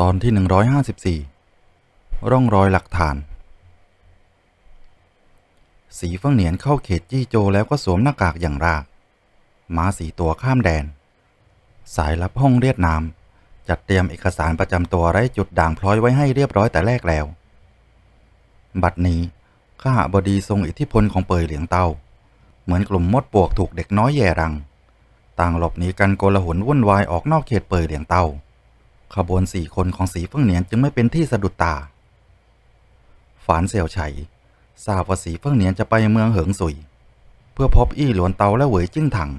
ตอนที่ 154 ร่องรอยหลักฐาน สีเฟิงเหนียนเข้าเขตจี้โจแล้วก็สวมหน้ากากอย่างรากม้าสีตัวข้ามแดน สายลับห้องเรียดนาม จัดเตรียมเอกสารประจำตัวไร้จุดด่างพร้อยไว้ให้เรียบร้อยแต่แรกแล้ว บัดนี้ข้าบดีทรงอิทธิพลของเปยเหลียงเต้า เหมือนกลุ่มมดปวกถูกเด็กน้อยแย่รัง ต่างหลบหนีกันโกลาหลวุ่นวายออกนอกเขตเปยเหลียงเตาขบวนสี่คนของสีเฟิงเหนียนจึงไม่เป็นที่สะดุดตา ฝานเสี่ยวไฉทราบว่าสีเฟิงเหนียนจะไปเมืองเหิงสุย เพื่อพบอี้หลวนเตาและเหวยจิ้งถัง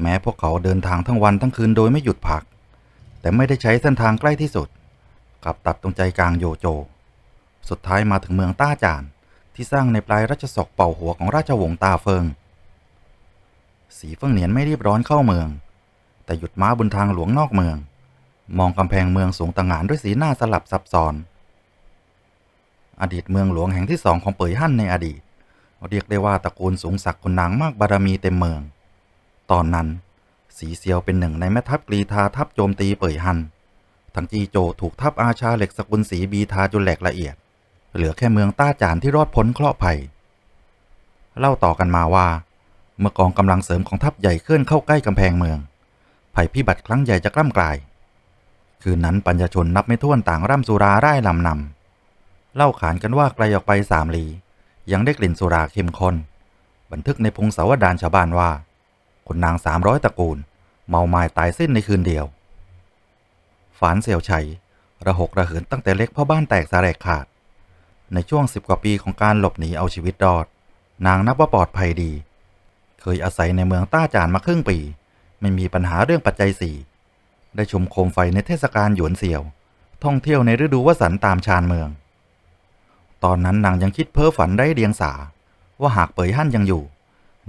แม้พวกเขาเดินทางทั้งวันทั้งคืนโดยไม่หยุดพัก แต่ไม่ได้ใช้เส้นทางใกล้ที่สุด กลับตัดตรงใจกลางโยโจ สุดท้ายมาถึงเมืองต้าจาน ที่สร้างในปลายรัชศกเป่าหัวของราชวงศ์ตาเฟิง สีเฟิงเหนียนไม่รีบร้อนเข้าเมือง แต่หยุดม้าบนทางหลวงนอกเมือง มองกำแพงเมืองสูงต่างหานด้วยสีหน้าสลับซับซ้อน อดีตเมืองหลวงแห่งที่สองของเปยฮั่นในอดีต เรียกได้ว่าตระกูลสูงศักดิ์คนนางมากบารมีเต็มเมือง ตอนนั้น สีเซียวเป็นหนึ่งในแม่ทัพกรีธาทัพโจมตีเปยฮั่นทั้งจีโจถูกทัพอาชาเหล็กสกุลสีบีทาจนแหลกละเอียด เหลือแค่เมืองต้าจานที่รอดพ้นเคราะห์ภัย เล่าต่อกันมาว่า เมื่อกองกำลังเสริมของทัพใหญ่เคลื่อนเข้าใกล้กำแพงเมือง ภัยพิบัติครั้งใหญ่จะกล้ำกลาย คืนนั้นปัญญชนนับไม่ถ้วนต่างร่ำสุราร่ายลำนำเล่าขานกันว่าไกลออกไปสามลียังได้กลิ่นสุราเข้มข้นบันทึกในพงศาวดารชาวบ้านว่าคนนางสามร้อยตระกูล เมาไม้ตายสิ้นในคืนเดียว ฝานเสี่ยวชัย ระหกระเหินตั้งแต่เล็กพ่อบ้านแตกสาแรกขาด ในช่วงสิบกว่าปีของการหลบหนีเอาชีวิตรอด นางนับว่าปลอดภัยดี เคยอาศัยในเมืองต้าจานมาครึ่งปี ไม่มีปัญหาเรื่องปัจจัยสี่ได้ชมโคมไฟในเทศกาลหยวนเสี่ยว ท่องเที่ยวในฤดูวสันต์ตามชานเมือง ตอนนั้นนางยังคิดเพ้อฝันได้เดียงสา ว่าหากเปยฮั่นยังอยู่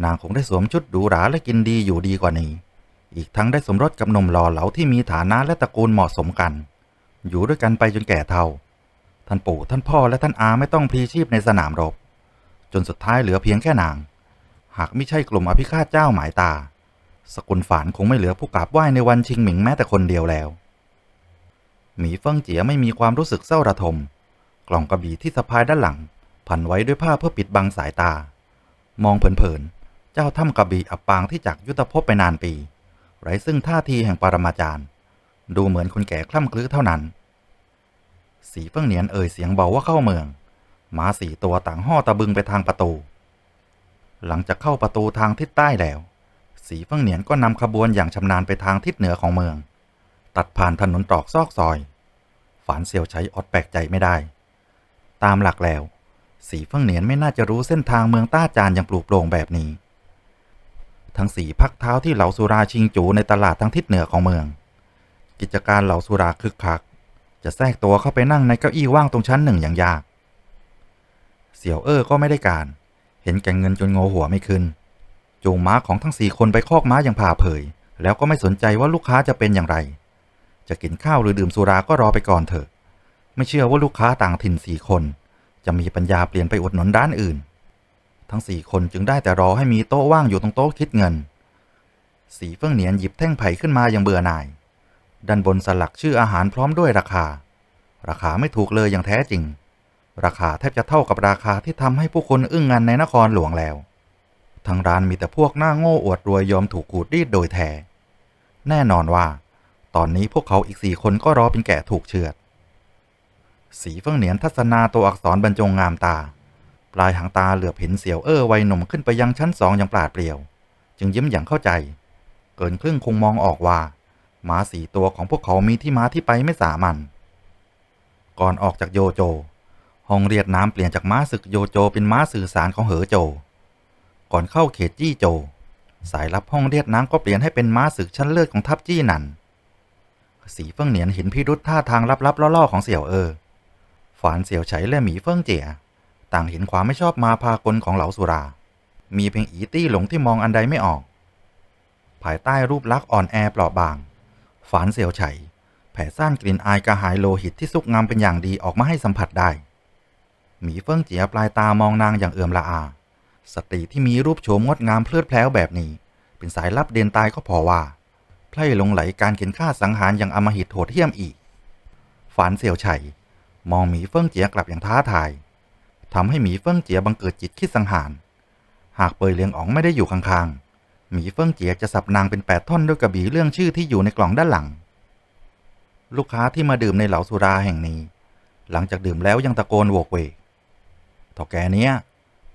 นางคงได้สวมชุดหรูหราและกินดีอยู่ดีกว่านี้ อีกทั้งได้สมรสกับหนุ่มหล่อเหลาที่มีฐานะและตระกูลเหมาะสมกัน อยู่ด้วยกันไปจนแก่เฒ่า ท่านปู่ท่านพ่อและท่านอาไม่ต้องพลีชีพในสนามรบ จนสุดท้ายเหลือเพียงแค่นาง หากไม่ใช่กลุ่มอภิฆาตเจ้าหมายตา สกุลฝานคงไม่เหลือผู้กราบไหว้ในวันชิงหมิงแม้แต่คนเดียวแล้ว หมีเฟิงเจียไม่มีความรู้สึกเศร้าระทม กล่องกระบี่ที่สะพายด้านหลัง พันไว้ด้วยผ้าเพื่อปิดบังสายตา มองเผินๆเจ้าถ้ำกระบี่อับปางที่จากยุทธภพไปนานปี ไร้ซึ่งท่าทีแห่งปรมาจารย์ ดูเหมือนคนแก่คล่ำคลื้อเท่านั้น สีเฟิงเหนียนเอ่ยเสียงเบาว่าเข้าเมืองหมาสี่ตัวต่างห่อตะบึงไปทางประตู หลังจากเข้าประตูทางทิศใต้แล้ว สีเฟิงเหนียนก็นำขบวนอย่างชำนาญไปทางทิศเหนือของเมือง ตัดผ่านถนนตรอกซอกซอย ฝานเซียวใช้อดแปลกใจไม่ได้ ตามหลักแล้ว สีเฟิงเหนียนไม่น่าจะรู้เส้นทางเมืองต้าจานอย่างปลูกโปร่งแบบนี้ ทั้งสีพักเท้าที่เหล่าสุราชิงจูในตลาดทางทิศเหนือของเมือง กิจการเหล่าสุราคึกคัก จะแทรกตัวเข้าไปนั่งในเก้าอี้ว่างตรงชั้นหนึ่งอย่างยาก เสี่ยวเอ้อก็ไม่ได้การ เห็นแก่เงินจนโงหัวไม่ขึ้น จูงม้าของทั้งสี่คนไปคอกม้าอย่างผ่าเผย แล้วก็ไม่สนใจว่าลูกค้าจะเป็นอย่างไร จะกินข้าวหรือดื่มสุราก็รอไปก่อนเถอะ ไม่เชื่อว่าลูกค้าต่างถิ่นสี่คน จะมีปัญญาเปลี่ยนไปอุดหนุนร้านอื่น ทั้งสี่คนจึงได้แต่รอให้มีโต๊ะว่างอยู่ตรงโต๊ะคิดเงิน สีเฟิ่งเหนียนหยิบแท่งไผ่ขึ้นมาอย่างเบื่อหน่าย ด้านบนสลักชื่ออาหารพร้อมด้วยราคา ราคาไม่ถูกเลยอย่างแท้จริง ราคาแทบจะเท่ากับราคาที่ทำให้ผู้คนอึ้งงันในนครหลวงแล้ว ทางร้านมีแต่พวกหน้าโง่อวดรวยยอมถูกขูดรีดโดยแท้ แน่นอนว่า ตอนนี้พวกเขาอีกสี่คนก็รอเป็นแกะถูกเชือด สีเฟิ่งเหนียนทัศนาตัวอักษรบรรจงงามตา ปลายหางตาเหลือบเห็นเสี่ยวเอ้อวัยหนุ่มขึ้นไปยังชั้นสองอย่างปราดเปรียว จึงยิ้มอย่างเข้าใจ เกินครึ่งคงมองออกว่า ม้าสี่ตัวของพวกเขามีที่มาที่ไปไม่สามัญก่อนออกจากโยโจห้องเรียดน้ำเปลี่ยนจากม้าศึกโยโจเป็นม้าสื่อสารของเหอโจ ก่อนเข้าเขตจี้โจ สายลับห้องเรียดน้ำก็เปลี่ยนให้เป็นม้าศึกชั้นเลิศของทัพจี้นันสีเฟิ่งเหนียนเห็นพิรุษท่าทางลับๆล่อๆของเสี่ยวเออฝานเสี่ยวไฉและหมีเฟิ่งเจียต่างเห็นความไม่ชอบมาพากลของเหลาสุรา มีเพียงอีตี้หลงที่มองอันใดไม่ออก ภายใต้รูปลักษณ์อ่อนแอเปราะบาง ฝานเสี่ยวไฉแผ่ซ่านกลิ่นอายกระหายโลหิตที่ซุกงามเป็นอย่างดีออกมาให้สัมผัสได้ หมีเฟิ่งเจียปลายตามองนางอย่างเอื่อมละอา สตรีที่มีรูปโฉมงดงามเพลิดเพลินแบบนี้ เป็นสายลับเด่นตายก็พอว่าไพร่ลงไหลการเข็นฆ่าสังหารอย่างอมหิตโหดเหี้ยมอีก ฝานเสี่ยวไฉมองหมีเฟิ่งเจียกลับอย่างท้าทายทำให้หมีเฟิ่งเจียบังเกิดจิตคิดสังหาร หากเปยเลียงอ๋องไม่ได้อยู่ข้างๆ หมีเฟิ่งเจียจะสับนางเป็นแปดท่อนด้วยกระบี่เรื่องชื่อที่อยู่ในกล่องด้านหลัง ลูกค้าที่มาดื่มในเหลาสุราแห่งนี้ หลังจากดื่มแล้วยังตะโกนโวกเวกเท่าแกเนี้ย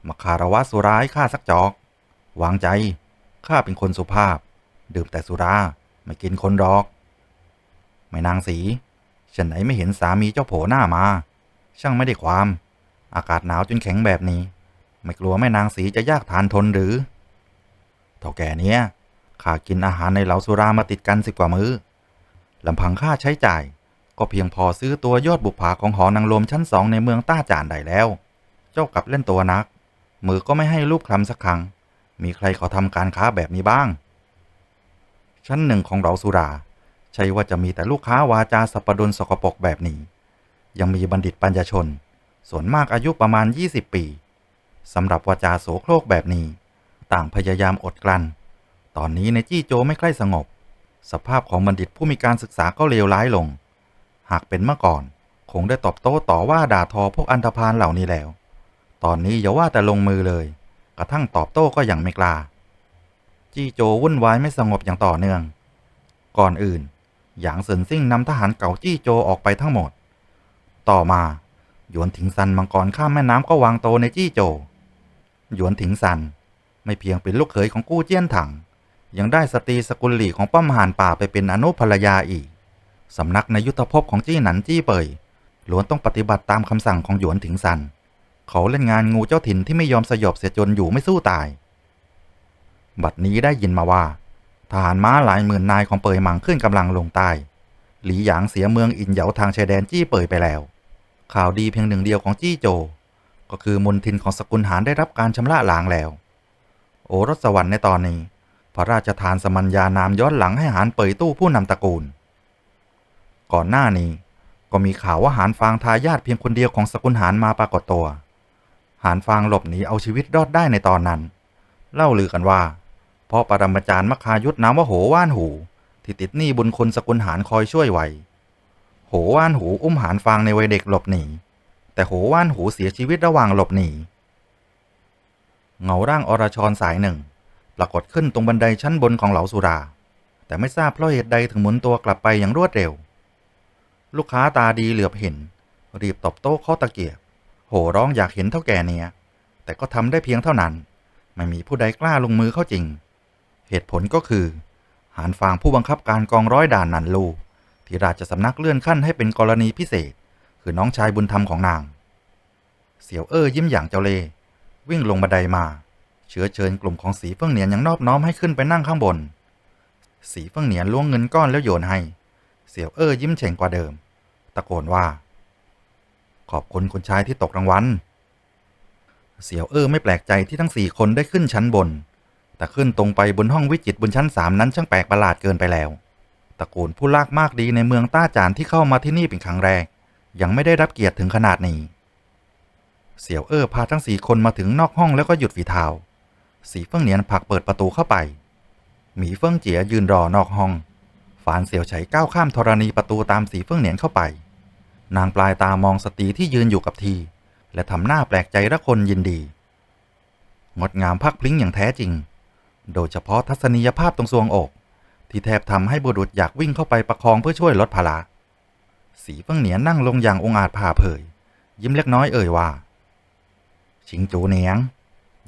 มาคารวะสุราให้ข้าสักจอก วางใจข้าเป็นคนสุภาพ ดื่มแต่สุราไม่กินคนรอก ไม่นางสีฉันไหนไม่เห็นสามีเจ้าโผหน้ามา ช่างไม่ได้ความ อากาศหนาวจนแข็งแบบนี้ ไม่กลัวแม่นางสีจะยากทานทนหรือ ท่าแก่เนี้ยข้ากินอาหารในเหลาสุรามาติดกันสิบกว่ามื้อลำพังค่าใช้จ่าย ก็เพียงพอซื้อตัวยอดบุปผาของหอนางรมชั้นสองในเมืองต้าจานได้แล้ว เจ้ากลับเล่นตัวนัก มือก็ไม่ให้รูปคลำสักครั้ง มีใครเขาทำการค้าแบบนี้บ้าง ชั้นหนึ่งของเหลาสุรา ใช่ว่าจะมีแต่ลูกค้าวาจาสัปปดนสกปรกแบบนี้ ยังมีบัณฑิตปัญญชน ส่วนมากอายุประมาณ 20 ปีสำหรับวาจาโสโครกแบบนี้ ต่างพยายามอดกลั้น ตอนนี้ในจี้โจไม่ใกล้สงบ สภาพของบัณฑิตผู้มีการศึกษาก็เลวร้ายลง หากเป็นเมื่อก่อน คงได้ตอบโต้ต่อว่าด่าทอพวกอันธพาลเหล่านี้แล้ว ตอนนี้อย่าว่าแต่ลงมือเลย กระทั่งตอบโต้ก็ยังไม่กล้า จี้โจวุ่นวายไม่สงบอย่างต่อเนื่อง ก่อนอื่น หยางเซินซิ่งนำทหารเก่าจี้โจออกไปทั้งหมด ต่อมาหยวนถิงซันมังกรข้ามแม่น้ำก็วางโตในจี้โจหยวนถิงซัน ไม่เพียงเป็นลูกเขยของกู้เจี้ยนถัง ยังได้สตรีสกุลหลี่ของป้อมหานป่าไปเป็นอนุภรรยาอีก สำนักในยุทธภพของจี้หนันจี้เปยล้วนต้องปฏิบัติตามคำสั่งของหยวนถิงซัน เขาเล่นงานงูเจ้าถิ่นที่ไม่ยอมสยบเสียจนอยู่ไม่สู้ตาย บัดนี้ได้ยินมาว่า ทหารม้าหลายหมื่นนายของเปยมังขึ้นกำลังลงใต้หลีหยางเสียเมืองอินเหยาทางชายแดนจี้เปยไปแล้ว ข่าวดีเพียงหนึ่งเดียวของจี้โจ ก็คือมนทินของสกุลหานได้รับการชำระล้างแล้ว โอรสสวรรค์ในตอนนี้ พระราชทานสมัญญานามย้อนหลังให้หานเปยตู้ผู้นำตระกูล ก่อนหน้านี้ก็มีข่าวว่าหานฟางทายาทเพียงคนเดียวของสกุลหานมาปรากฏตัว หานฟางหลบหนีเอาชีวิตรอดได้ในตอนนั้น เล่าลือกันว่าเพราะปรมาจารย์มคายุทธน้ำว่าโหว่านหู ที่ติดหนี้บุญคุณสกุลหานคอยช่วยไว้โหว่านหูอุ้มหานฟางในวัยเด็กหลบหนีแต่โหว่านหูเสียชีวิตระหว่างหลบหนี เงาร่างอรชรสายหนึ่ง ปรากฏขึ้นตรงบันไดชั้นบนของเหลาสุรา แต่ไม่ทราบเพราะเหตุใดถึงหมุนตัวกลับไปอย่างรวดเร็ว ลูกค้าตาดีเหลือบเห็น รีบตบโต๊ะเคาะตะเกียบ โห่ร้องอยากเห็นเท่าแก่เนี้ยแต่ก็ทำได้เพียงเท่านั้น ไม่มีผู้ใดกล้าลงมือเข้าจริง เหตุผลก็คือ หานฟางผู้บังคับการกองร้อยด่านนันลู ที่ราชสำนักเลื่อนขั้นให้เป็นกรณีพิเศษ คือน้องชายบุญธรรมของนาง เสี่ยวเอ้อยิ้มอย่างเจ้าเล่ วิ่งลงบันไดมา เชื้อเชิญกลุ่มของสีเฟิ่งเหนียนย่างนอบน้อมให้ขึ้นไปนั่งข้างบน สีเฟิ่งเหนียนล้วงเงินก้อนแล้วโยนให้ เสี่ยวเอ้อยิ้มเฉ่งกว่าเดิม ตะโกนว่า ขอบคุณคุณชายที่ตกรางวัล เสี่ยวเอ้อไม่แปลกใจที่ทั้งสี่คนได้ขึ้นชั้นบน แต่ขึ้นตรงไปบนห้องวิจิตบนชั้นสามนั้นช่างแปลกประหลาดเกินไปแล้ว ตระกูลผู้ลากมากดีในเมืองต้าจานที่เข้ามาที่นี่เป็นครั้งแรก ยังไม่ได้รับเกียรติถึงขนาดนี้ เสี่ยวเอ้อพาทั้งสี่คนมาถึงนอกห้องแล้วก็หยุดฝีเท้าสีเฟิ่งเหนียนผลักเปิดประตูเข้าไป หมีเฟิ่งเจียยืนรอนอกห้อง ฝานเสี่ยวไฉก้าวข้ามธรณีประตูตามสีเฟิ่งเหนียนเข้าไป นางปลายตามองสตรีที่ยืนอยู่กับที และทำหน้าแปลกใจระคนยินดี งดงามพักพลิ้งอย่างแท้จริง โดยเฉพาะทัศนียภาพตรงทรวงอก ที่แทบทำให้บุรุษอยากวิ่งเข้าไปประคองเพื่อช่วยลดภาระสีเฟิ่งเหนียนนั่งลงอย่างองอาจผ่าเผย ยิ้มเล็กน้อยเอ่ยว่า ชิงจูเนียง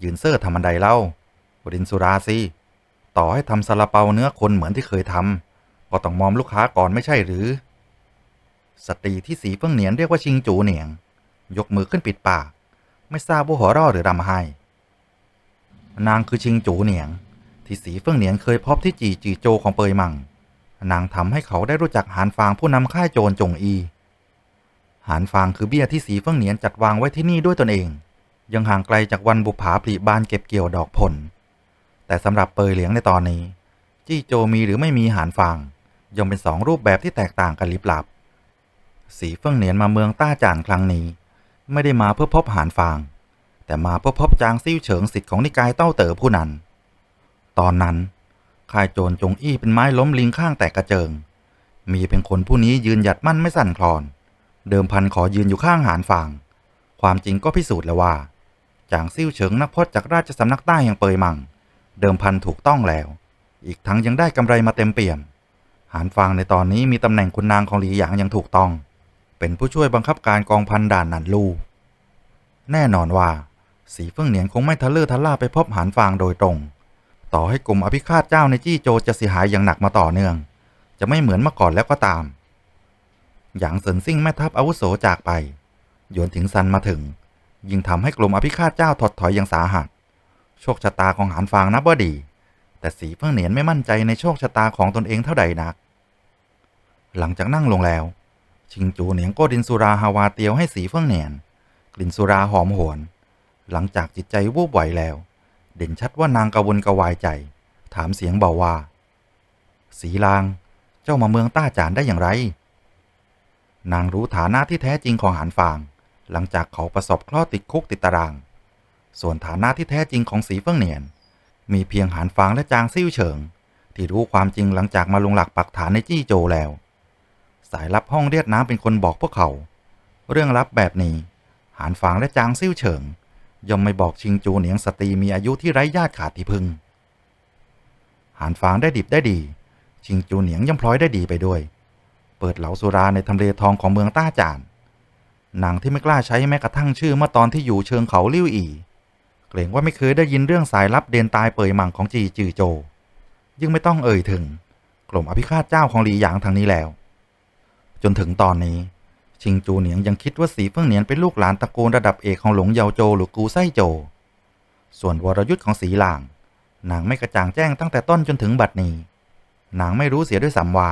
ยืนเซอร์ทำบันไดเล่าบรินสุราสิต่อให้ทำซาลาเปาเนื้อคนเหมือนที่เคยทำก็ต้องมอมลูกค้าก่อนไม่ใช่หรือ สตรีที่สีเฟิ่องเหนียนเรียกว่าชิงจูเนียง ยกมือขึ้นปิดปาก ไม่ทราบว่าหัวเร่อหรือรำไห้นางคือชิงจูเหนียง ที่สีเฟิ่องเหนียนเคยพบที่จีจีโจของเปยมังนางทำให้เขาได้รู้จักหานฟางผู้นำค่ายโจรจงอี หานฟางคือเบี้ยที่สีเฟิ่องเหนียนจัดวางไว้ที่นี่ด้วยตนเอง ยังห่างไกลจากวันบุปผาผลิบานเก็บเกี่ยวดอกผล แต่สำหรับเปยเหลียงในตอนนี้ จี้โจมีหรือไม่มีหานฟางยังเป็นสองรูปแบบที่แตกต่างกันลิบลับ สีเฟิ่งเหนียนมาเมืองต้าจานครั้งนี้ ไม่ได้มาเพื่อพบหานฟาง แต่มาเพื่อพบจางซิ่วเฉิงสิทธิ์ของนิกายเต้าเต๋อผู้นั้น ตอนนั้นค่ายโจรจงอี้เป็นไม้ล้มลิงข้างแตกกระเจิง มีเป็นคนผู้นี้ยืนหยัดมั่นไม่สั่นคลอน เดิมพันขอยืนอยู่ข้างหานฟาง ความจริงก็พิสูจน์แล้วว่า จางซิ่วเฉิงนักพจน์จากราชสำนักใต้แห่างเปยมัง เดิมพันถูกต้องแล้ว อีกทั้งยังได้กำไรมาเต็มเปี่ยม หานฟางในตอนนี้มีตำแหน่งคุณนางของหลีหยางอย่างถูกต้อง เป็นผู้ช่วยบังคับการกองพันด่านหนันลู แน่นอนว่า สีเฟื่องเหนียนคงไม่ทะเลอทะล่าไปพบหานฟางโดยตรง ต่อให้กลุ่มอภิฆาตเจ้าในจี้โจจะเสียหายอย่างหนักมาต่อเนื่อง จะไม่เหมือนเมื่อก่อนแล้วก็ตาม หยางเซินซิ่งแม่ทัพอาวุโสจากไป หยวนถิงซันมาถึง ยิ่งทำให้กลุ่มอภิฆาตเจ้าถดถอยอย่างสาหัส โชคชะตาของหานฟางนับว่าดี แต่สีเฟื่องเหนียนไม่มั่นใจในโชคชะตาของตนเองเท่าใดนัก หลังจากนั่งลงแล้ว ชิงจูเหนียงก็ดินสุราฮาวาเตียวให้สีเฟื่องเหนียน กลิ่นสุราหอมหวน หลังจากจิตใจวูบไหวแล้ว เด่นชัดว่านางกระวนกระวายใจ ถามเสียงเบาว่า สีลาง เจ้ามาเมืองต้าจานได้อย่างไร นางรู้ฐานะที่แท้จริงของหานฟาง หลังจากเขาประสบคราะห์ติดคุกติดตาราง ส่วนฐานะที่แท้จริงของสีเฟิงเหนียน มีเพียงหานฟางและจางซิ่วเฉิง ที่รู้ความจริงหลังจากมาลงหลักปักฐานในจี้โจแล้ว สายลับห้องเรียดน้ำเป็นคนบอกพวกเขา เรื่องลับแบบนี้ หานฟางและจางซิ่วเฉิงย่อมไม่บอกชิงจูเหนียงสตรีมีอายุที่ไร้ญาติขาดที่พึงหานฟางได้ดิบได้ดี ชิงจูเหนียงย่อมพลอยได้ดีไปด้วย เปิดเหลาสุราในทำเลทองของเมืองต้าจาน หนางที่ไม่กล้าใช้แม้กระทั่งชื่อเมื่อตอนที่อยู่เชิงเขาลิ้วอีเกรงว่าไม่เคยได้ยินเรื่องสายลับเดนตายเปยหมั่งของจีจือโจ ยิ่งไม่ต้องเอ่ยถึง กลุ่มอภิฆาตเจ้าของหลีหยางทางนี้แล้ว จนถึงตอนนี้ ชิงจูเหนียงยังคิดว่าสีเฟิ่งเหนียนเป็นลูกหลานตระกูลระดับเอกของหลงเยาโจหรือกูไส้โจ ส่วนวรยุทธ์ของสีหลางนางไม่กระจ่างแจ้งตั้งแต่ต้นจนถึงบัดนี้นางไม่รู้เสียด้วยซ้ำว่า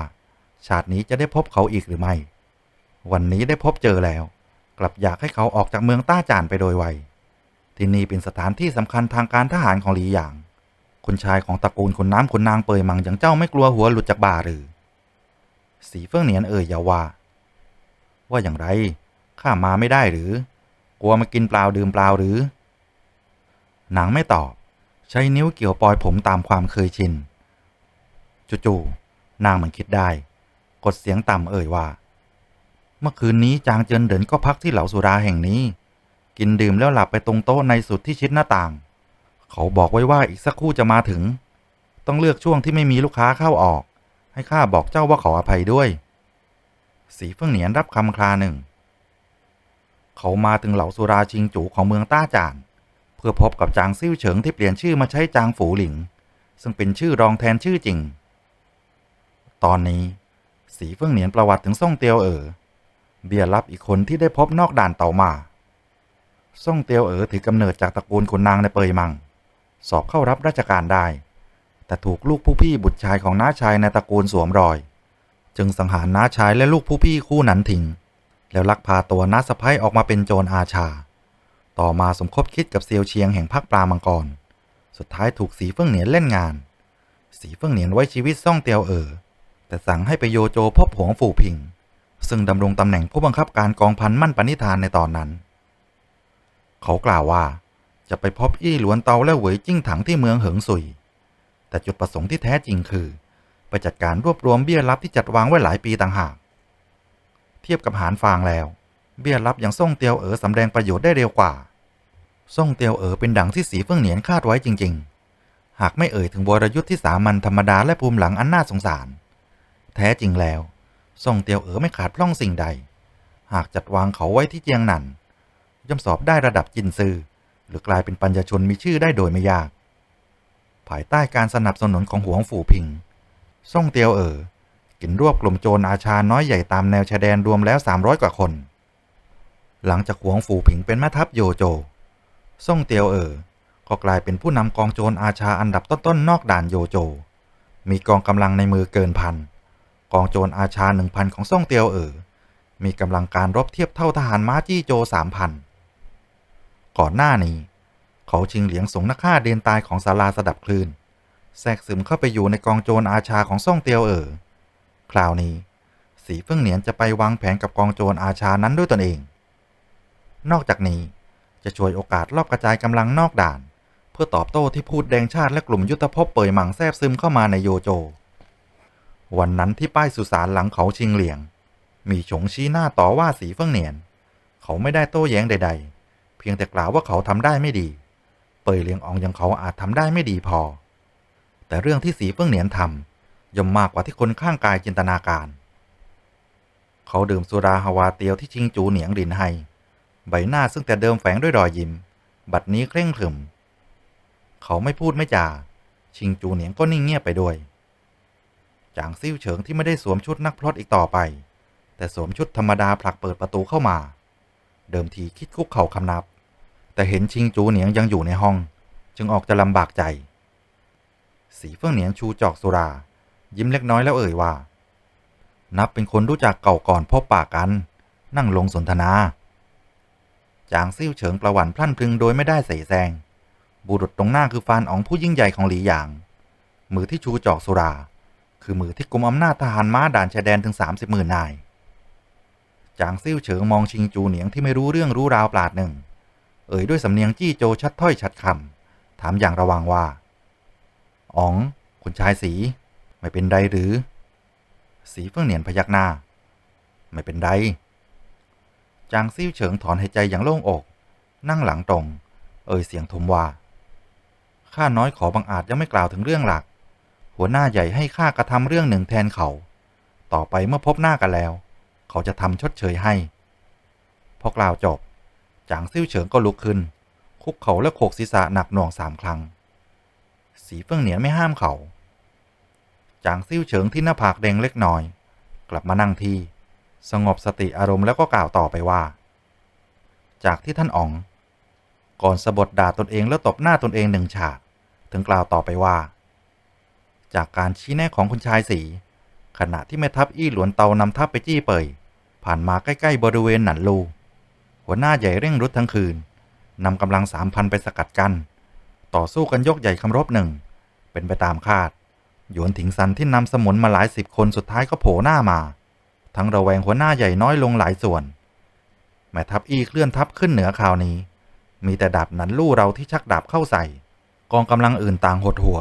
ชาตินี้จะได้พบเขาอีกหรือไม่ วันนี้ได้พบเจอแล้ว กลับอยากให้เขาออกจากเมืองต้าจานไปโดยไว ที่นี่เป็นสถานที่สำคัญทางการทหารของหลีหยาง คุณชายของตระกูลคุณน้ำคุณนางเปยมังอย่างเจ้าไม่กลัวหัวหลุดจากบ่าหรือ สีเฟื่องเหนียนเอ่ยยาว่า ว่าอย่างไรข้ามาไม่ได้หรือ กลัวมากินเปล่าดื่มเปล่าหรือ นางไม่ตอบ ใช้นิ้วเกี่ยวปลอยผมตามความเคยชิน จู่ๆนางเหมือนคิดได้ กดเสียงต่ำเอ่ยว่า มื่อคืนนี้จางเจินเดินก็พักที่เหลาสุราแห่งนี้ กินดื่มแล้วหลับไปตรงโต๊ะในสุดที่ชิดหน้าต่าง เขาบอกไว้ว่าอีกสักครู่จะมาถึง ต้องเลือกช่วงที่ไม่มีลูกค้าเข้าออก ให้ข้าบอกเจ้าว่าขออภัยด้วย สีเฟื่องเหนียนรับคำคลาหนึ่ง เขามาถึงเหลาสุราชิงจูของเมืองต้าจานเพื่อพบกับจางซิ่วเฉิงที่เปลี่ยนชื่อมาใช้จางฝูหลิง ซึ่งเป็นชื่อรองแทนชื่อจริง ตอนนี้ สีเฟื่องเหนียนประวัติถึงซ่งเตียวเอ๋อ เบียรับอีกคนที่ได้พบนอกด่านเต่ามา ซ่งเตียวเอ๋อถือกำเนิดจากตระกูลขุนนางในเปยมัง สอบเข้ารับราชการได้ แต่ถูกลูกผู้พี่บุตรชายของน้าชายในตระกูลสวมรอย จึงสังหารน้าชายและลูกผู้พี่คู่นั้นทิ้งแล้วลักพาตัวน้าสะพ้ยออกมาเป็นโจรอาชา ต่อมาสมคบคิดกับเซียวเชียงแห่งภาคปลามังกร สุดท้ายถูกสีเฟื่องเหนียนเล่นงาน สีเฟื่องเหนียนไว้ชีวิตซ่องเตียวเอ๋อแต่สั่งให้ไปโยโจพบหวงฝูพิง ซึ่งดำรงตำแหน่งผู้บังคับการกองพันมั่นปณิธานในตอนนั้น เขากล่าวว่าจะไปพบอี้หลวนเตาและเหวยจิ้งถังที่เมืองเหิงสุย แต่จุดประสงค์ที่แท้จริงคือ ไปจัดการรวบรวมเบี้ยรับที่จัดวางไว้หลายปีต่างหาก เทียบกับหานฟางแล้ว เบี้ยรับอย่างซ่งเตียวเอ๋อสำแดงประโยชน์ได้เร็วกว่าซ่งเตียวเอ๋อเป็นดังที่สีเฟื่องเหนียนคาดไว้จริง ๆ หากไม่เอ่ยถึงวรยุทธ์ที่สามัญธรรมดาและภูมิหลังอันน่าสงสาร แท้จริงแล้ว ซ่งเตียวเอ๋อไม่ขาดพร่องสิ่งใด หากจัดวางเขาไว้ที่เจียงหนันย่อมสอบได้ระดับจินซือ หรือกลายเป็นปัญญาชนมีชื่อได้โดยไม่ยาก ภายใต้การสนับสนุนของหวงฝูพิงซ่งเตียวเอ๋อกินรวบกลุ่มโจรอาชาน้อยใหญ่ตามแนวชายแดนรวมแล้ว 300 กว่าคน หลังจากหวงฝูผิงเป็นแม่ทัพโยโจซ่งเตียวเอ๋อก็กลายเป็นผู้นำกองโจรอาชาอันดับต้นๆนอกด่านโยโจ มีกองกำลังในมือเกินพัน กองโจรอาชาหนึ่งพันของซ่องเตียวเอ๋อมีกำลังการรบเทียบเท่าทหารม้าจี้โจสามพันก่อนหน้านี้ เขาชิงเหลียงสงนักฆ่าเดนตายของศาลาสดับคลื่น แทรกซึมเข้าไปอยู่ในกองโจรอาชาของซ่องเตียวเอ๋อคราวนี้ สีเฟื่องเหนียนจะไปวางแผนกับกองโจรอาชานั้นด้วยตนเอง นอกจากนี้จะช่วยโอกาสรอบกระจายกำลังนอกด่าน เพื่อตอบโต้ที่พูดแดงชาติและกลุ่มยุทธภพเปยหมังแทบซึมเข้ามาในโยโจ วันนั้นที่ป้ายสุสานหลังเขาชิงเหลียง มีฉงชี้หน้าต่อว่าสีเฟิ่งเหนียน เขาไม่ได้โต้แย้งใด ๆ เพียงแต่กล่าวว่าเขาทำได้ไม่ดี เปยเลียงอองอย่างเขาอาจทำได้ไม่ดีพอ แต่เรื่องที่สีเฟิ่งเหนียนทำย่อมมากกว่าที่คนข้างกายจินตนาการ เขาดื่มสุราฮาวาเตียวที่ชิงจูเหนียงรินไฮใบหน้าซึ่งแต่เดิมแฝงด้วยรอยยิ้ม บัดนี้เคร่งขรึม เขาไม่พูดไม่จา ชิงจูเหนียงก็นิ่งเงียบไปด้วย จางซิ่วเฉิงที่ไม่ได้สวมชุดนักพรตอีกต่อไป แต่สวมชุดธรรมดาผลักเปิดประตูเข้ามา เดิมทีคิดคุกเข่าคำนับ แต่เห็นชิงจูเหนียงยังอยู่ในห้อง จึงออกจะลำบากใจ สีเฟื่องเหนียงชูจอกสุรา ยิ้มเล็กน้อยแล้วเอ่ยว่า นับเป็นคนรู้จักเก่าก่อนพบปากกัน นั่งลงสนทนาจางซิ่วเฉิงประวันพลั่นพลึงโดยไม่ได้เสแสร้งบุรุษตรงหน้าคือฟานอ๋องผู้ยิ่งใหญ่ของหลีหยาง มือที่ชูจอกสุรา คือมือที่กุมอำนาจทหารม้าด่านชายแดนถึงสามสิบหมื่นนาย จางซิ่วเฉิงมองชิงจูเหนียงที่ไม่รู้เรื่องรู้ราวปราดหนึ่ง เอ่ยด้วยสำเนียงจี้โจชัดถ้อยชัดคำถามอย่างระวังว่าอ๋องคุณชายสี ไม่เป็นไรหรือ สีเฟื่องเหนียนพยักหน้า ไม่เป็นไรจางซิ่วเฉิงถอนหายใจอย่างโล่งอก นั่งหลังตรง เอ่ยเสียงทมว่าข้าน้อยขอบังอาจยังไม่กล่าวถึงเรื่องหลัก หัวหน้าใหญ่ให้ข้ากระทำเรื่องหนึ่งแทนเขา ต่อไปเมื่อพบหน้ากันแล้ว เขาจะทำชดเชยให้ พอกล่าวจบ จางซิ่วเฉิงก็ลุกขึ้น คุกเข่าและโขกศีรษะหนักหน่วงสามครั้ง สีเฟื่องเหนียไม่ห้ามเขาจางซิ่วเฉิงที่หน้าผากแดงเล็กน้อย กลับมานั่งที่ สงบสติอารมณ์แล้วก็กล่าวต่อไปว่า จากที่ท่านอ๋อง ก่อนสะบดด่าตนเองแล้วตบหน้าตนเองหนึ่งฉาก ถึงกล่าวต่อไปว่า จากการชี้แนะของคุณชายสีขณะที่แม่ทัพอี้หลวนเตานำทัพไปจี้เปย ผ่านมาใกล้ๆบริเวณหนันลู หัวหน้าใหญ่เร่งรุดทั้งคืนนำกำลังสามพันไปสกัดกัน้นต่อสู้กันยกใหญ่คำรบหนึ่ง เป็นไปตามคาด หยวนถิงซันที่นำสมุนมาหลายสิบคนสุดท้ายก็โผล่หน้ามา ทั้งระแวงหัวหน้าใหญ่น้อยลงหลายส่วน แม่ทัพอี้เคลื่อนทัพขึ้นเหนือข่าวนี้ มีแต่ดาบหนันลู่เราที่ชักดาบเข้าใส่ กองกำลังอื่นต่างหดหัว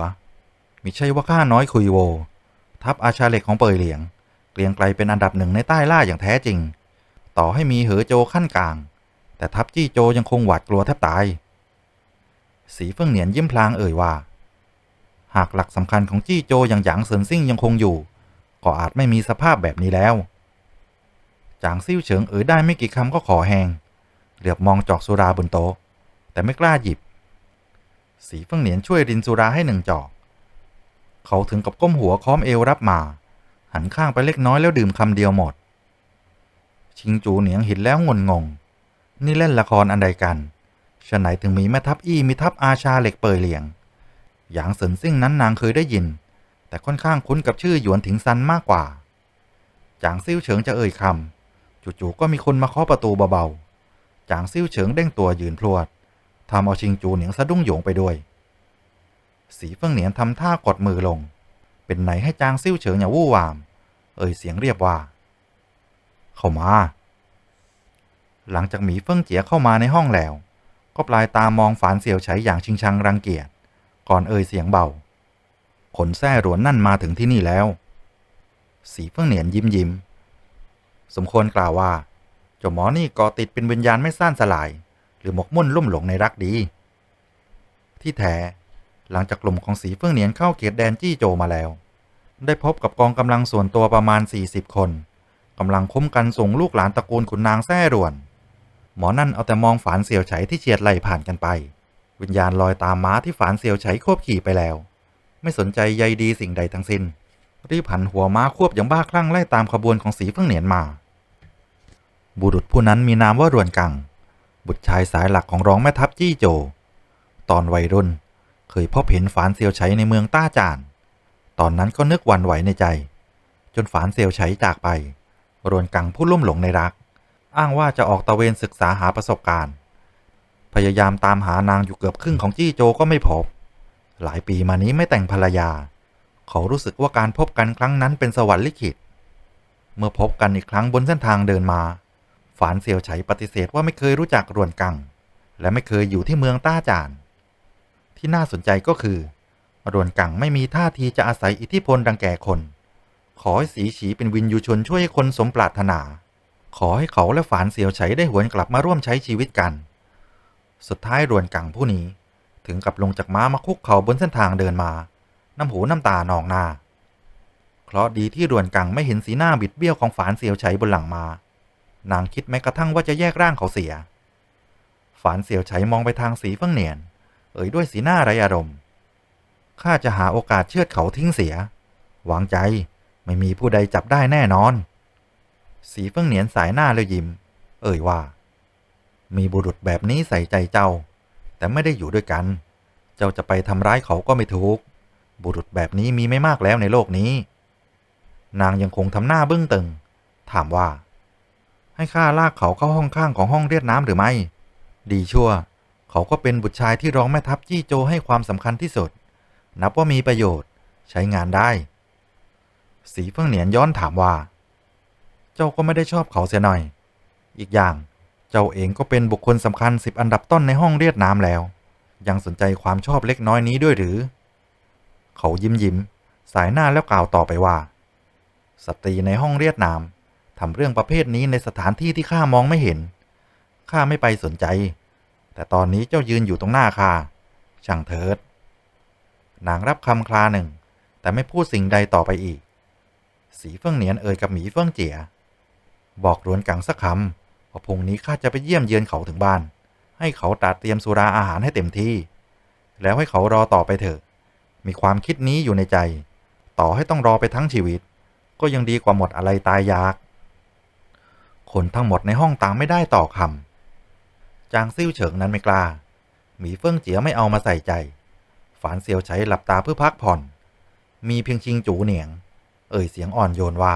มิใช่ว่าข้าน้อยคุยโว ทัพอาชาเหล็กของเปยเหลียง เกรียงไกลเป็นอันดับหนึ่งในใต้ล่าอย่างแท้จริง ต่อให้มีเหอโจขั้นกลาง แต่ทัพจี้โจยังคงหวาดกลัวแทบตาย สีเฟิ่องเหนียนยิ้มพลางเอ่ยว่า หากหลักสำคัญของจี้โจอย่างหยางเซินซิ่งยังคงอยู่ ก็อาจไม่มีสภาพแบบนี้แล้ว จางซิ่วเฉิงเอ่ยได้ไม่กี่คำก็ขอแหงเหลือบมองจอกสุราบนโต๊ะแต่ไม่กล้าหยิบ สีเฟิ่องเหนียนช่วยรินสุราให้หนึ่งจอก เขาถึงกับก้มหัวค้อมเอวรับมา หันข้างไปเล็กน้อยแล้วดื่มคำเดียวหมด ชิงจูเหนียงเห็นแล้วงนงง นี่เล่นละครอันใดกันฉะไหนถึงมีแม่ทัพอี้มีทัพอาชาเหล็กเปยเหลียง หยางเสินซิ่งนั้นนางเคยได้ยิน แต่ค่อนข้างคุ้นกับชื่อหยวนถิงซันมากกว่า จางซิ่วเฉิงจะเอ่ยคำจู่ๆก็มีคนมาเคาะประตูเบาๆ จางซิ่วเฉิงเด้งตัวยืนพลวดทำเอาชิงจูเหนียงสะดุ้งโยงไปด้วย สีเฟิงเหนียนทำท่ากดมือลง เป็นไหนให้จางซิ่วเฉิงอย่าวู่วาม เอ่ยเสียงเรียบว่า เข้ามา หลังจากหมีเฟิงเจียเข้ามาในห้องแล้ว ก็ปลายตามองฝานเสี่ยวไฉอย่างชิงชังรังเกียจ ก่อนเอ่ยเสียงเบา ขนแส้หรวนนั่นมาถึงที่นี่แล้ว สีเฟิงเหนียนยิ้มยิ้ม สมควรกล่าวว่าเจ้าหมอนี่ก่อติดเป็นวิญญาณไม่ซ่านสลาย หรือหมกมุ่นลุ่มหลงในรักดี ที่แท้ หลังจากกลุ่มของสีเฟื่องเหนียนเข้าเขตแดนจี้โจมาแล้ว ได้พบกับกองกำลังส่วนตัวประมาณ 40 คนกำลังคุ้มกันส่งลูกหลานตระกูลขุนนางแท้รวน หมอนั่นเอาแต่มองฝานเสี่ยวไฉที่เฉียดไหลผ่านกันไป วิญญาณลอยตามม้าที่ฝานเสี่ยวไฉควบขี่ไปแล้ว ไม่สนใจใยดีสิ่งใดทั้งสิ้น รีบหันหัวม้าควบอย่างบ้าคลั่งไล่ตามขบวนของสีเฟื่องเหนียนมา บุรุษผู้นั้นมีนามว่ารวนกัง บุตรชายสายหลักของรองแม่ทัพจี้โจ ตอนวัยรุ่น เคยพบเห็นฝานเซียวไฉในเมืองต้าจาน ตอนนั้นก็นึกวันไหวในใจ จนฝานเซียวไฉจากไป รวนกังผู้ลุ่มหลงในรัก อ้างว่าจะออกตะเวนศึกษาหาประสบการณ์ พยายามตามหานางอยู่เกือบครึ่งของจี้โจก็ไม่พบ หลายปีมานี้ไม่แต่งภรรยา เขารู้สึกว่าการพบกันครั้งนั้นเป็นสวรรค์ลิขิต เมื่อพบกันอีกครั้งบนเส้นทางเดินมา ฝานเซียวไฉปฏิเสธว่าไม่เคยรู้จักรวนกัง และไม่เคยอยู่ที่เมืองต้าจาน ที่น่าสนใจก็คือรวนกังไม่มีท่าทีจะอาศัยอิทธิพลดังแก่คน ขอให้สีฉีเป็นวินยูชนช่วยคนสมปรารถนา ขอให้เขาและฝานเสียวไฉได้หวนกลับมาร่วมใช้ชีวิตกัน สุดท้ายรวนกังผู้นี้ ถึงกับลงจากม้ามาคุกเข่าบนเส้นทางเดินมา น้ำหูน้ำตานองหน้า เคราะดีที่รวนกังไม่เห็นสีหน้าบิดเบี้ยวของฝานเสียวไฉบนหลังมา นางคิดแม้กระทั่งว่าจะแยกร่างเขาเสีย ฝานเสียวไฉมองไปทางสีเฟิ่งเหนียน เอ่ยด้วยสีหน้าไรอารมณ์ ข้าจะหาโอกาสเชือดเขาทิ้งเสียวางใจไม่มีผู้ใดจับได้แน่นอน สีเฟิ่งเหนียนสายหน้าแล้วยิ้ม เอ่ยว่า มีบุรุษแบบนี้ใส่ใจเจ้า แต่ไม่ได้อยู่ด้วยกัน เจ้าจะไปทำร้ายเขาก็ไม่ถูก บุรุษแบบนี้มีไม่มากแล้วในโลกนี้ นางยังคงทำหน้าบึ้งตึง ถามว่า ให้ข้าลากเขาเข้าห้องข้างของห้องเรียดน้ำหรือไม่ ดีชั่ว เขาก็เป็นบุตรชายที่รองแม่ทัพจี้โจให้ความสำคัญที่สุด นับว่ามีประโยชน์ใช้งานได้ สีเฟิ่งเหนียนย้อนถามว่า เจ้าก็ไม่ได้ชอบเขาเสียหน่อย อีกอย่างเจ้าเองก็เป็นบุคคลสำคัญสิบอันดับต้นในห้องเรียดน้ำแล้ว ยังสนใจความชอบเล็กน้อยนี้ด้วยหรือ เขายิ้มยิ้ม สายหน้าแล้วกล่าวต่อไปว่า สตรีในห้องเรียดน้ำทำเรื่องประเภทนี้ในสถานที่ที่ข้ามองไม่เห็น ข้าไม่ไปสนใจ แต่ตอนนี้เจ้ายืนอยู่ตรงหน้าข้าช่างเถิดนางรับคำคลาหนึ่ง แต่ไม่พูดสิ่งใดต่อไปอีก สีเฟิ่งเหนียนเอ่ยกับหมีเฟิ่งเจีย บอกรวนกังสักคำว่าพรุ่งนี้ข้าจะไปเยี่ยมเยือนเขาถึงบ้าน ให้เขาตัดเตรียมสุราอาหารให้เต็มที่ แล้วให้เขารอต่อไปเถอะ มีความคิดนี้อยู่ในใจ ต่อให้ต้องรอไปทั้งชีวิต ก็ยังดีกว่าหมดอะไรตายยาก คนทั้งหมดในห้องต่างไม่ได้ต่อคำ จางซิ่วเฉิงนั้นไม่กล้า หมีเฟิ่งเจียไม่เอามาใส่ใจ ฝานเซียวใช้หลับตาเพื่อพักผ่อน มีเพียงชิงจูเหนียง เอ่ยเสียงอ่อนโยนว่า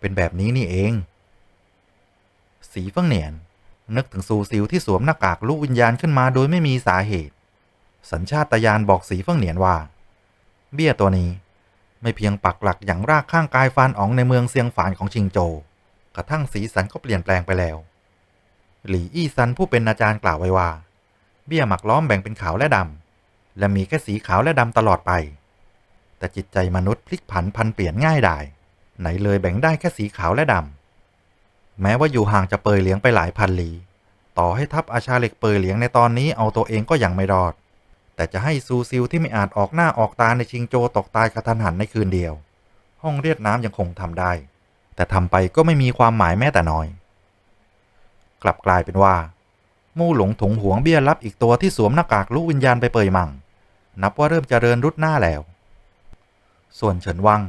เป็นแบบนี้นี่เอง สีเฟิ่งเหนียน นึกถึงซูซิวที่สวมหน้ากากลูกวิญญาณขึ้นมาโดยไม่มีสาเหตุ สัญชาตญาณบอกสีเฟิ่งเหนียนว่า เบี้ยตัวนี้ไม่เพียงปักหลักอย่างรากข้างกายฟานอ๋องในเมืองเซียงฝานของชิงโจ กระทั่งสีสันก็เปลี่ยนแปลงไปแล้ว หลี่อี้ซันผู้เป็นอาจารย์กล่าวไว้ว่า เบี้ยหมักล้อมแบ่งเป็นขาวและดำ และมีแค่สีขาวและดำตลอดไป แต่จิตใจมนุษย์พลิกผันพันเปลี่ยนง่ายดายไหนเลยแบ่งได้แค่สีขาวและดำ แม้ว่าอยู่ห่างจะเปยเหลียงไปหลายพันลี้ต่อให้ทัพอาชาเหล็กเปยเหลียงในตอนนี้เอาตัวเองก็ยังไม่รอด แต่จะให้ซูซิลที่ไม่อาจออกหน้าออกตาในชิงโจตกตายกระทันหันในคืนเดียว ห้องเรียดน้ำยังคงทำได้ แต่ทำไปก็ไม่มีความหมายแม้แต่น้อย กลับกลายเป็นว่า มู่หลงถงหวงเบี้ยรับอีกตัวที่สวมหน้ากากลูกวิญญาณไปเปยมั่ง นับว่าเริ่มเจริญรุดหน้าแล้ว ส่วนเฉินวัง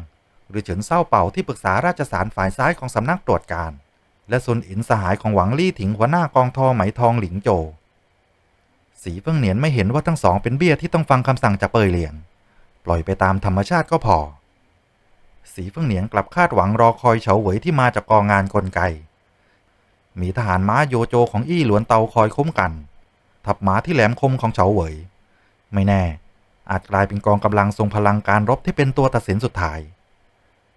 หรือเฉินเศร้าเป่าที่ปรึกษาราชสารฝ่ายซ้ายของสำนักตรวจการ และซุนอินสหายของหวังลี่ถิงหัวหน้ากองทอไหมทองหลิงโจ สีเฟิ่งเหนียนไม่เห็นว่าทั้งสองเป็นเบี้ยที่ต้องฟังคำสั่งจากเปยเหลียง ปล่อยไปตามธรรมชาติก็พอสีเฟิ่งเหนียนกลับคาดหวังรอคอยเฉาเหวยที่มาจากกองงานกลไก มีทหารม้าโยโจของอี้หลวนเตาคอยคุ้มกัน ทับม้าที่แหลมคมของเฉาเหวย ไม่แน่ อาจกลายเป็นกองกำลังทรงพลังการรบที่เป็นตัวตัดสินสุดท้าย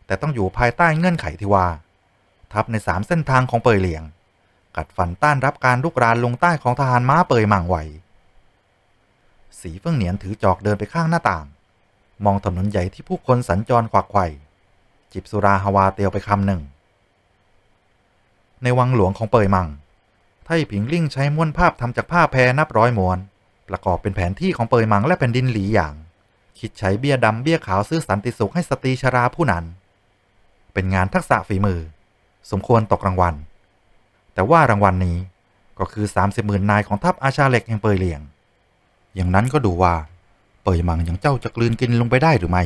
แต่ต้องอยู่ภายใต้เงื่อนไขที่ว่า ทัพในสามเส้นทางของเปยเหลียง กัดฟันต้านรับการลุกรานลงใต้ของทหารม้าเปยหมั่งไหวสีเฟิ่งเหนียนถือจอกเดินไปข้างหน้าต่าง มองถนนใหญ่ที่ผู้คนสัญจรขวักไขว่จิบสุราฮาวาเตียวไปคำหนึ่ง ในวังหลวงของเปยมัง ไทผิงลิ่งใช้ม้วนภาพทำจากผ้าแพรนับร้อยม้วน ประกอบเป็นแผนที่ของเปยมังและแผ่นดินหลีอย่าง คิดใช้เบี้ยดำเบี้ยขาวซื้อสันติสุขให้สตรีชราผู้นั้น เป็นงานทักษะฝีมือ สมควรตกรางวัล แต่ว่ารางวัลนนี้ก็คือ 30หมื่นนายของทัพอาชาเหล็กแห่งเปยเหลียง อย่างนั้นก็ดูว่าเปยมังอย่างเจ้าจะกลืนกินลงไปได้หรือไม่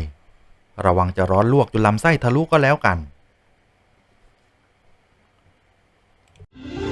ระวังจะร้อนลวกจนลำไส้ทะลุก็แล้วกัน Bye.